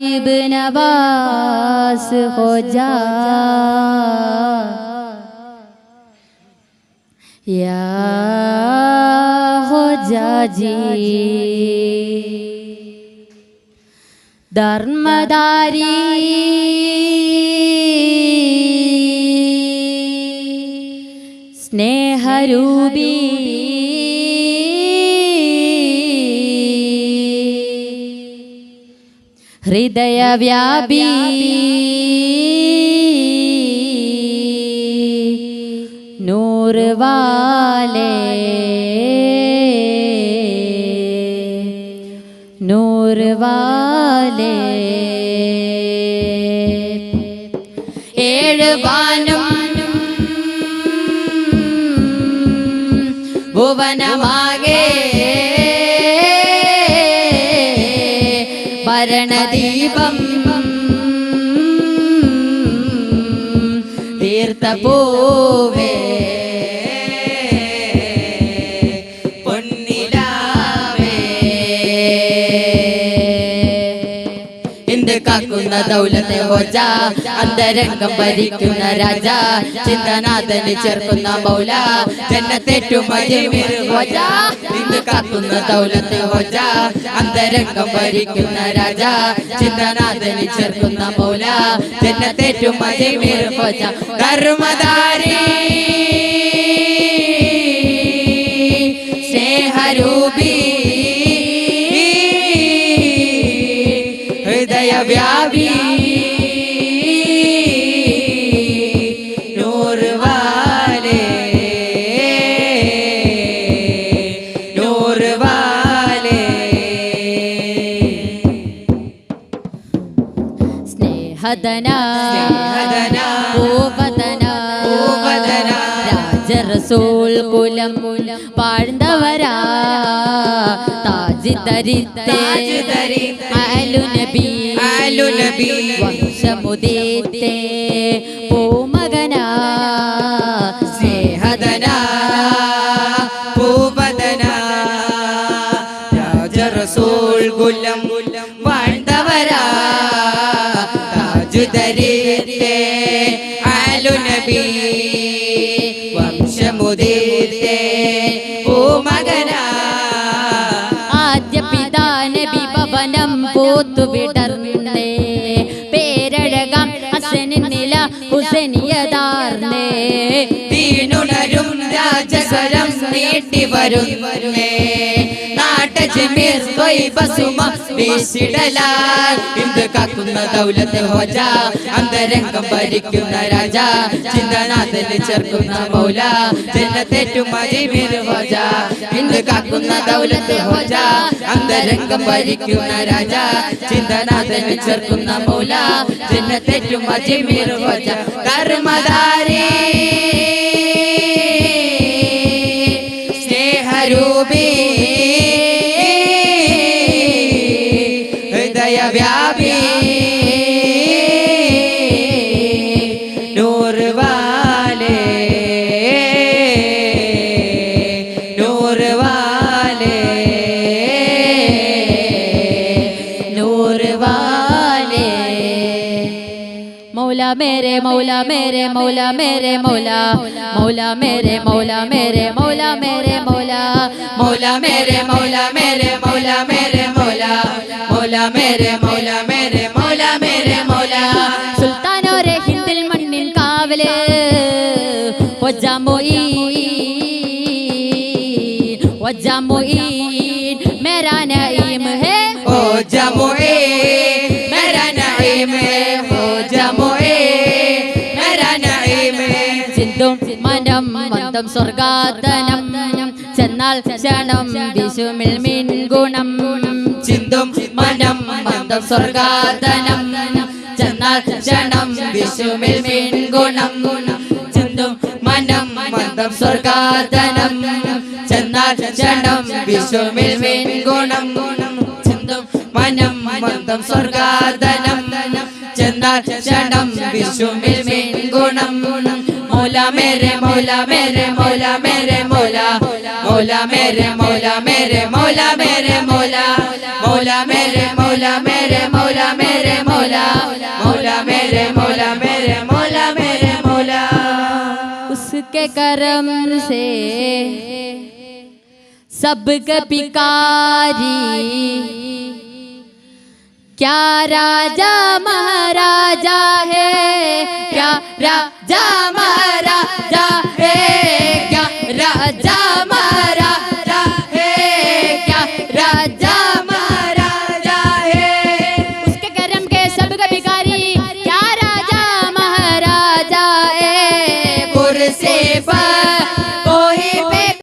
ابن عباس ہو جا یا ہو جا جی دھرمداری سنیہ روبی ഹൃദയവ്യാപി വ്യാപി. വാലേ. നൂറ് വാലേ. ഏഴ് വാനം ഭുവനമാകെ. ഭരണദീപം തീർത്ഥപൂവേ പൂവേ. കാക്കുന്ന ദൗലത്തെ ഹോജ. അന്തരംഗം ഭരിക്കുന്ന രാജ. ചിന്തനാഥന് ചേർക്കുന്ന മൗല. ജന്നത്തേറ്റു ഹോജ. എന്ത് കാക്കുന്ന ദൗലത്ത് ഹോജ അന്തരംഗം ഭരിക്കുന്ന രാജ. ചിന്തനാഥനി ചേർക്കുന്ന മൗല. ജന്നത്തേറ്റും മതി ഹോജ കർമ്മധാരി സ്നേഹദന സ്നേഹധന, ഭൂപതന രാജറസൂൽ കുലം പാഴ്ന്നവരാ താജ് തരിത്തേ താജ് തരിത്തേ, അലു നബി ആലു നബി, വംശമുദീത്തേ പൂമകനാ സ്നേഹധന ഭൂപതന രാജറസൂൽ കുലം വാഴ്ന്നവരാ താജുദരീത്തെ ആലു നീട്ടി വരും ഭൂമകനാ ആദ്യ പിതാ നബി ഭവനം പൂത്തു വിടർന്നേ പേരഴകം ഹസനിൻ നില ഹുസനിയതാർന്നേ. വീണുണരും രാജസ്വരം നീട്ടി വരുന്നേ. ഹോജ. അന്തരംഗം ഭരിക്കുന്ന രാജ. ചിന്തനാഥന് ചേർക്കുന്ന മൗല. ജന്നത്തേറ്റു അന്തരംഗം ഭരിക്കുന്ന രാജ. ചിന്തനാഥന് ചേർക്കുന്ന മൗല. ജന്നത്തേറ്റു മജിമീർ ഹോജ. കർമ്മധാരി മൗല മേരെ മൗല മേരെ മൗല മേരെ മൗല മൗല മേരെ മൗല മേരെ മൗല മേരെ മൗല മൗല മേരെ മൗല മേരെ മൗല മേരെ മൗല മൗല മേരെ മൗല മേരെ മൗല മേരെ മൗല സുൽത്താനോരെ ഹിന്ദിൽ മണ്ണിൻ കാവൽ ഒജാമൊയീൻ ഒജാമൊയീൻ മേരാ നഈം ഹേ ഓ മേരാ നഈം ഓ മന്ദം സ്വർഗാതനം ചെന്നാൽ ക്ഷണം വിശുമിൽ മിൻ ഗുണം ചിന്തും മനം മന്ദം സ്വർഗാതനം ചെന്നാൽ ക്ഷണം വിശുമിൽ മിൻഗുണം. ചിന്തും മനം മന്ദം സ്വർഗാതനം ചെന്നാൽ ക്ഷണം വിശുമിൽ മിൻഗുണം. ചിന്തും മനം മന്ദം സ്വർഗാതനം ചെന്നാൽ ക്ഷണം വിശുമിൽ മീൻ मौला मेरे मौला मेरे मौला मेरे मौला मौला मेरे मौला मेरे मौला मेरे मौला मौला मेरे मौला मेरे मौला मेरे मौला मौला मेरे मौला मेरे मौला मेरे मौला उसके करम से सब पिकारी। क्या राजा महाराजा है? क्या राजा